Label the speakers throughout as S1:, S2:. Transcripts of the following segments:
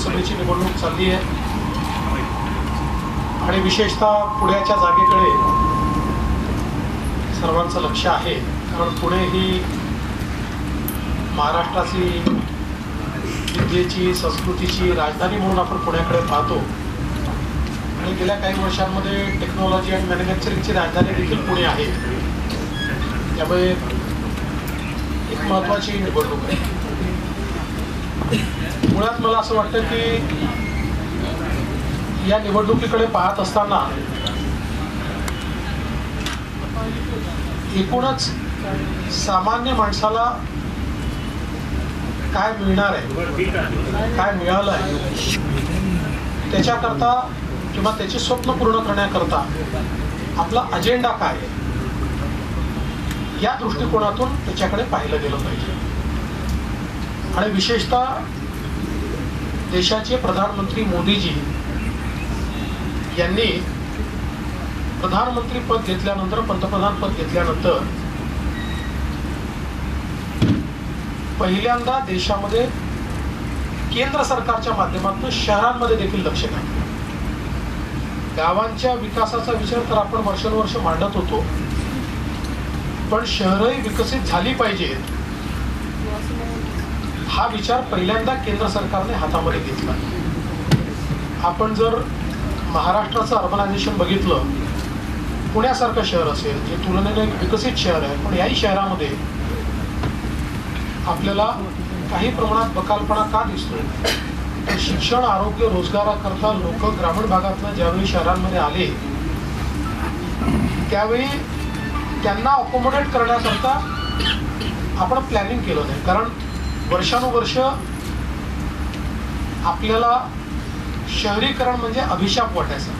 S1: नगरसभेची निवडणूक चालली आहे. आणि विशेषतः पुण्याच्या जागेकडे सर्वांचं लक्ष आहे. कारण पुणे ही महाराष्ट्राची विद्येची संस्कृतीची राजधानी म्हणून आपण पुण्याकडे पाहतो. आणि गेल्या काही वर्षांमध्ये टेक्नॉलॉजी आणि मॅन्युफॅक्चरिंगची राजधानी देखील पुणे आहे. त्यामुळे एक महत्त्वाची निवडणूक आहे. मुळात मला असं वाटतं की या निवडणुकीकडे पाहत असताना एकूणच सामान्य माणसाला काय मिळणार आहे? काय मिळालं आहे? त्याच्याकरता किंवा त्याचे स्वप्न पूर्ण करण्याकरता आपला अजेंडा काय आहे? या दृष्टिकोनातून त्याच्याकडे पाहिलं गेलं पाहिजे. आणि विशेषतः देशाचे प्रधानमंत्री मोदीजी यांनी प्रधानमंत्री पद घेतल्यानंतर पंतप्रधान पद घेतल्यानंतर पहिल्यांदा देशामध्ये केंद्र सरकारच्या माध्यमातून शहरांमध्ये देखील लक्ष घातलं गावांच्या विकासाचा विचार तर आपण वर्षानुवर्ष मांडत होतो पण शहरही विकसित झाली पाहिजेत. हा विचार पहिल्यांदा केंद्र सरकारने हातामध्ये घेतला. आपण जर महाराष्ट्राचं अर्बनायझेशन बघितलं पुण्यासारखं शहर असेल जे तुलनेने एक विकसित शहर आहे पण याही शहरामध्ये आपल्याला काही प्रमाणात बकालपणा का दिसतो तर शिक्षण आरोग्य रोजगाराकरता लोक ग्रामीण भागातनं ज्यावेळी शहरांमध्ये आले त्यावेळी त्यांना अकोमोडेट करण्याकरता आपण प्लॅनिंग केलं नाही. कारण वर्षानुवर्ष आपल्याला शहरीकरण म्हणजे अभिशाप वाटायचा.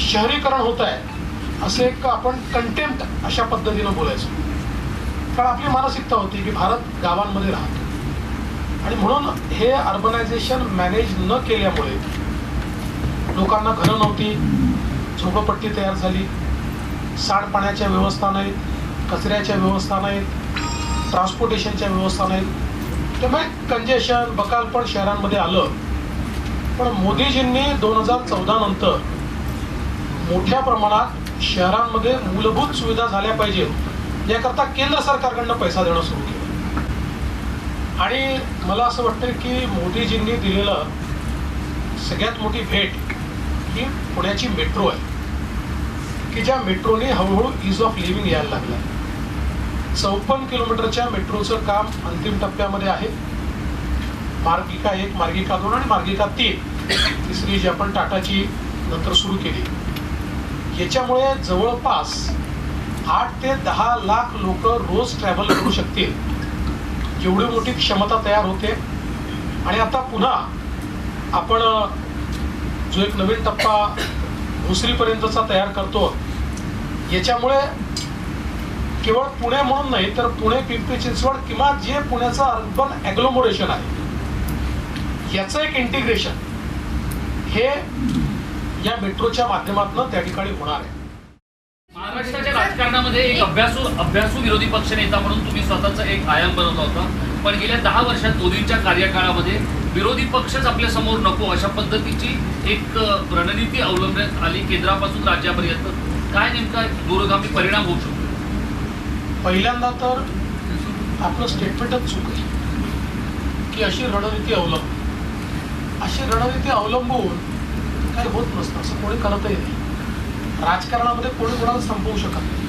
S1: शहरीकरण होत आहे असे एक आपण कंटेम्प्ट अशा पद्धतीनं बोलायचो. कारण आपली मानसिकता होती की भारत गावांमध्ये राहतो. आणि म्हणून हे अर्बनायझेशन मॅनेज न केल्यामुळे लोकांना घरं नव्हती झोपडपट्टी तयार झाली सांडपाण्याच्या व्यवस्था नाहीत कचऱ्याच्या व्यवस्था नाहीत ट्रान्सपोर्टेशनच्या व्यवस्था नाहीत. त्यामुळे कंजेशन बकालपण शहरांमध्ये आलं. पण मोदीजींनी दोन हजार चौदा नंतर मोठ्या प्रमाणात शहरांमध्ये मूलभूत सुविधा झाल्या पाहिजेत याकरता केंद्र सरकारकडनं पैसा देणं सुरू केलं. आणि मला असं वाटतं की मोदीजींनी दिलेलं सगळ्यात मोठी भेट ही पुण्याची मेट्रो आहे. की ज्या मेट्रोने हळूहळू इज ऑफ लिव्हिंग यायला लागला चौपन्न किलोमीटरच्या मेट्रोचं काम अंतिम टप्प्यामध्ये आहे. मार्गिका एक मार्गिका दोन आणि मार्गिका तीन. तिसरी जी आपण टाटाची नंतर सुरू केली. याच्यामुळे जवळपास आठ ते दहा लाख लोक रोज ट्रॅव्हल करू शकतील. एवढी मोठी क्षमता तयार होते. आणि आता पुन्हा आपण जो एक नवीन टप्पा भोसरीपर्यंतचा तयार करतो याच्यामुळे केवळ पुणे म्हणून नाही तर पुणे पिंपरी चिंचवड किंवा जे पुण्याचं अर्बन अग्लोमोरेशन आहे याचं एक इंटिग्रेशन हे या मेट्रोच्या माध्यमातून त्या ठिकाणी होणार आहे.
S2: महाराष्ट्राच्या राजकारणामध्ये एक अभ्यासू अभ्यासू विरोधी पक्ष नेता म्हणून तुम्ही स्वतःचा एक आयाम बनवला होता. पण गेल्या दहा वर्षात मोदींच्या कार्यकाळामध्ये विरोधी पक्षच आपल्यासमोर नको अशा पद्धतीची एक रणनीती अवलंबण्यात आली केंद्रापासून राज्यापर्यंत. काय नेमका दूरगामी परिणाम होऊ शकतो?
S1: पहिल्यांदा तर आपलं स्टेटमेंटच चूक आहे की अशी रणनीती अवलंब अशी रणनीती अवलंबून काही होत नसतं असं कोणी करतही नाही. राजकारणामध्ये कोणी कोणाला संपवू शकत नाही.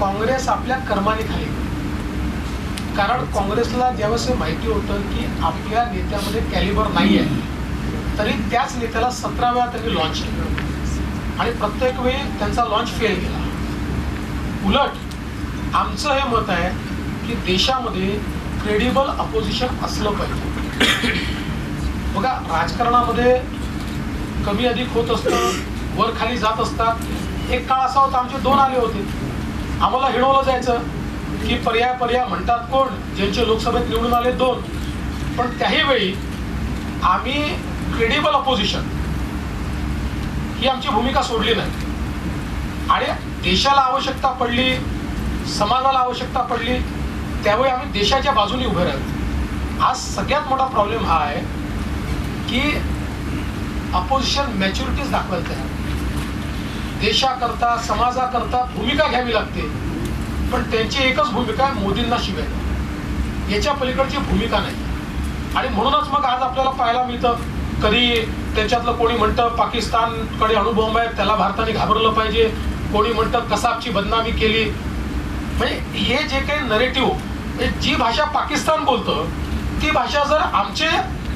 S1: काँग्रेस आपल्या कर्माने खाली कारण काँग्रेसला ज्यावेळेस माहिती होतं की आपल्या नेत्यामध्ये कॅलिबर नाही आहे तरी त्याच नेत्याला सतरा वेळा त्यांनी लॉन्च केलं. आणि प्रत्येक वेळी त्यांचा लॉन्च फेल गेला उलट आमचं हे मत आहे की देशामध्ये क्रेडिबल अपोजिशन असलं पाहिजे. बघा राजकारणामध्ये कमी अधिक होत असतं वर खाली जात असतात. एक काळ असा होता आमचे दोन आले होते. आम्हाला हिणवलं जायचं की पर्याय पर्याय म्हणतात कोण? ज्यांचे लोकसभेत निवडून आले दोन. पण त्याही वेळी आम्ही क्रेडिबल अपोजिशन ही आमची भूमिका सोडली नाही. आणि देशाला आवश्यकता पडली समाजाला आवश्यकता पडली त्यावेळी आम्ही देशाच्या बाजूने उभे राहिलो. आज सगळ्यात मोठा प्रॉब्लेम हा आहे की अपोजिशन मॅच्युरिटीज दाखवायला तयार देशाकरता समाजाकरता भूमिका घ्यावी लागते पण त्यांची एकच भूमिका आहे मोदींना शिवाय याच्या पलीकडची भूमिका नाही. आणि म्हणूनच मग आज आपल्याला पाहायला मिळतं कधी त्याच्यातलं कोणी म्हणतं पाकिस्तानकडे अणुबॉम्ब आहे त्याला भारताने घाबरलं पाहिजे. कोणी म्हणतं कसाबची बदनामी केली म्हणजे हे जे काही नरेटिव्ह म्हणजे जी भाषा पाकिस्तान बोलतं ती भाषा जर आमचे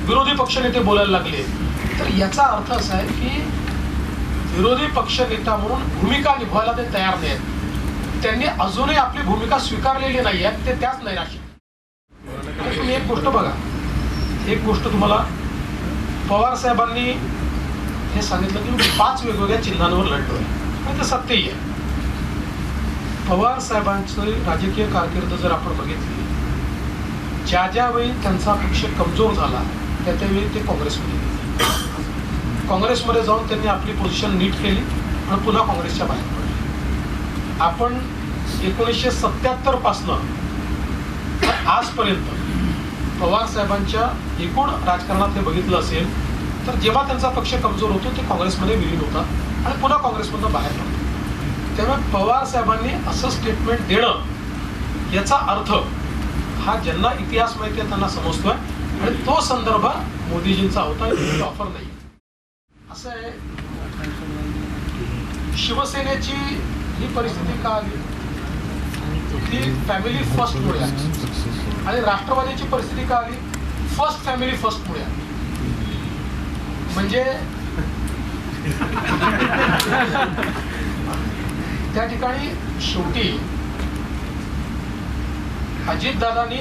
S1: विरोधी पक्षनेते बोलायला लागले तर याचा अर्थ असा आहे की विरोधी पक्षनेता म्हणून भूमिका निभवायला ते तयार नाहीत. त्यांनी अजूनही आपली भूमिका स्वीकारलेली नाही आहे ते त्याच नाही आता तुम्ही एक गोष्ट बघा. एक गोष्ट तुम्हाला पवार साहेबांनी हे सांगितलं की मी पाच वेगवेगळ्या चिन्हांवर लढलो आहे ते सत्यही आहे. पवार साहेबांची राजकीय कारकीर्द जर आपण बघितली ज्या ज्या वेळी त्यांचा पक्ष कमजोर झाला त्या त्यावेळी ते काँग्रेसमध्ये गेले. काँग्रेसमध्ये जाऊन त्यांनी आपली पोझिशन नीट केली आणि पुन्हा काँग्रेसच्या बाहेर पडले आपण एकोणीसशे सत्त्याहत्तरपासनं आजपर्यंत पवार साहेबांच्या एकूण राजकारणात हे बघितलं असेल तर जेव्हा त्यांचा पक्ष कमजोर होतो ते काँग्रेसमध्ये विलीन होतात आणि पुन्हा काँग्रेसमधनं बाहेर पडतो त्यामुळे पवार साहेबांनी असं स्टेटमेंट देणं याचा अर्थ हा ज्यांना इतिहास माहिती आहे त्यांना समजतोय आणि तो संदर्भ मोदीजींचा होता ऑफर नाही. असं आहे. शिवसेनेची ही परिस्थिती का आली? ती फॅमिली फर्स्टमुळे आली. आणि राष्ट्रवादीची परिस्थिती का आली? फर्स्ट फॅमिली फर्स्ट पुढे म्हणजे त्या ठिकाणी शेवटी अजितदादांनी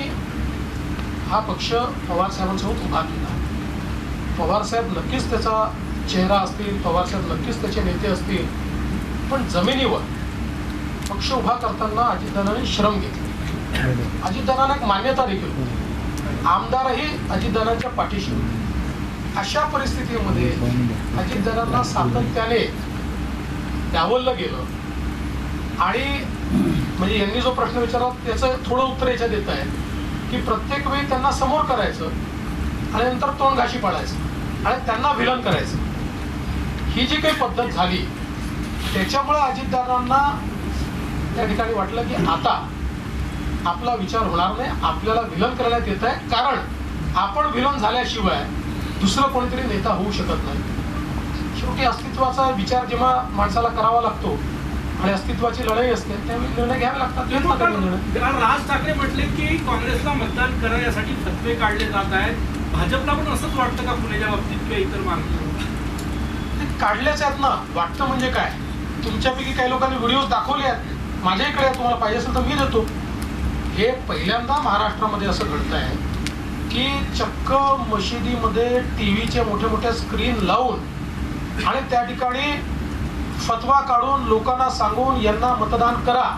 S1: हा पक्ष पवारसाहेबांसोबत उभा केला. पवार साहेब नक्कीच त्याचा चेहरा असतील पवारसाहेब नक्कीच त्याचे नेते असतील पण जमिनीवर पक्ष उभा करताना अजितदादांनी श्रम घेतले. अजितदादांना एक मान्यता देखील होती. आमदारही अजितदादांच्या पाठीशी होते. अशा परिस्थितीमध्ये अजितदादांना सातत्याने डावललं गेलं. आणि म्हणजे यांनी जो प्रश्न विचारला त्याचं थोडं उत्तर याच्यात देत आहे की प्रत्येक वेळी त्यांना समोर करायचं आणि नंतर तोंड घाशी पाडायचं आणि त्यांना विलन करायचं. ही जी काही पद्धत झाली त्याच्यामुळे अजितदारांना त्या ठिकाणी वाटलं की आता आपला विचार होणार नाही आपल्याला विलन करण्यात येत आहे. कारण आपण विलन झाल्याशिवाय दुसरं कोणीतरी नेता होऊ शकत नाही. शेवटी अस्तित्वाचा विचार जेव्हा माणसाला करावा लागतो आणि अस्तित्वाची लढाई असते त्यावेळी निर्णय घ्यावे लागतात
S3: राज ठाकरे म्हटले की काँग्रेसला मतदान करा यासाठी फतवे काढले जात आहेत. भाजपला पण असंच वाटतं का पुण्याच्या बाबतीत किंवा इतर मार्ग
S1: ते काढलेच आहेत ना. वाटतं म्हणजे काय? तुमच्यापैकी काही लोकांनी व्हिडिओ दाखवले आहेत. माझ्याकडे तुम्हाला पाहिजे असेल तर मी देतो. हे पहिल्यांदा महाराष्ट्रामध्ये असं घडत आहे की चक्क मशिदीमध्ये टी व्हीचे मोठे मोठे स्क्रीन लावून आणि त्या ठिकाणी फतवा काढून लोकांना सांगून यांना मतदान करा.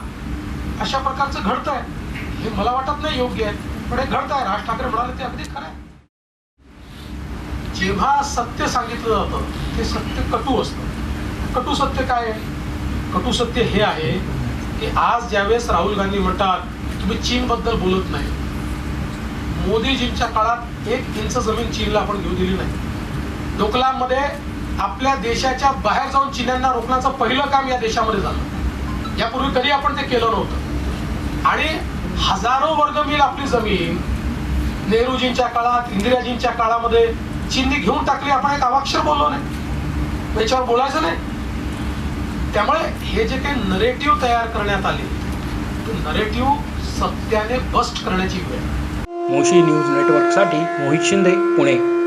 S1: अशा प्रकारचं घडत आहे हे मला वाटत नाही योग्य आहे पण हे घडत आहे राज ठाकरे म्हणाले ते अगदी खरं आहे. जेव्हा सत्य सांगितलं जातं ते सत्य कटू असतं. कटू सत्य काय आहे? कटू सत्य हे आहे की आज ज्यावेळेस राहुल गांधी म्हणतात तुम्ही चीनबद्दल बोलत नाही. मोदीजींच्या काळात एक इंच जमीन चीनला आपण घेऊ दिली नाही. डोकलामध्ये आपल्या देशाच्या बाहेर जाऊन चीन्यांना रोखण्याचं पहिलं काम या देशामध्ये झालं. यापूर्वी कधी आपण ते केलं नव्हतं. आणि हजारो वर्ग मिल आपली जमीन नेहरूजींच्या काळात इंदिराजींच्या काळामध्ये चीननी घेऊन टाकली आपण एक अवाक्षर बोललो नाही. त्याच्यावर बोलायचं नाही. त्यामुळे हे जे काही नरेटिव्ह तयार करण्यात आले ते नरेटिव्ह सत्याने बस्ट करण्याची वेळ.
S4: मोशी न्यूज नेटवर्कसाठी मोहित शिंदे पुणे.